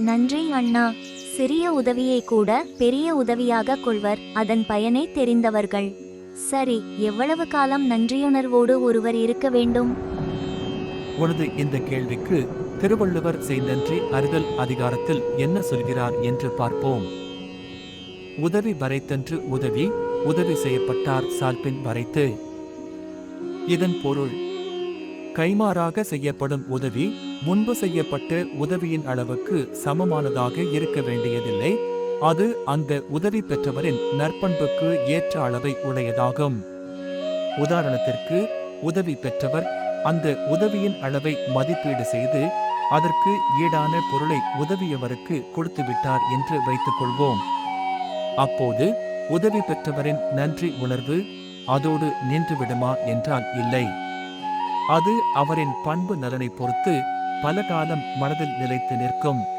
நன்றி அண்ணா. சிறிய உதவியை கூட பெரிய உதவியாக கொள்வர். அதன் பயனை தெரிந்தவர்கள். சரி எவ்வளவு காலம் நன்றியுணர்வோடு ஒருவர் இருக்க வேண்டும்? உனது இந்த கேள்விக்கு திருவள்ளுவர் செய்தன்றி அறிதல் அதிகாரத்தில் என்ன சொல்கிறார் என்று பார்ப்போம். உதவி வரைத்தன்று உதவி உதவி செய்யப்பட்டார் சால்பின் வரைத்து. இதன் பொருள் கைமாறாக செய்யப்படும் உதவி முன்பு செய்யப்பட்ட உதவியின் அளவுக்கு சமமானதாக இருக்க வேண்டியதில்லை. அது அந்த உதவி பெற்றவரின் நற்பண்புக்கு ஏற்ற அளவை உடையதாகும். உதாரணத்திற்கு உதவி பெற்றவர் அந்த உதவியின் அளவை மதிப்பீடு செய்து அதற்கு ஈடான பொருளை உதவியவருக்கு கொடுத்துவிட்டார் என்று வைத்துக் கொள்வோம் அப்போது உதவி பெற்றவரின் நன்றி உணர்வு அதோடு நின்றுவிடுமா என்றால் இல்லை. அது அவரின் பண்பு நலனை பொறுத்து பல காலம் மனதில் நிலைத்து நிற்கும்.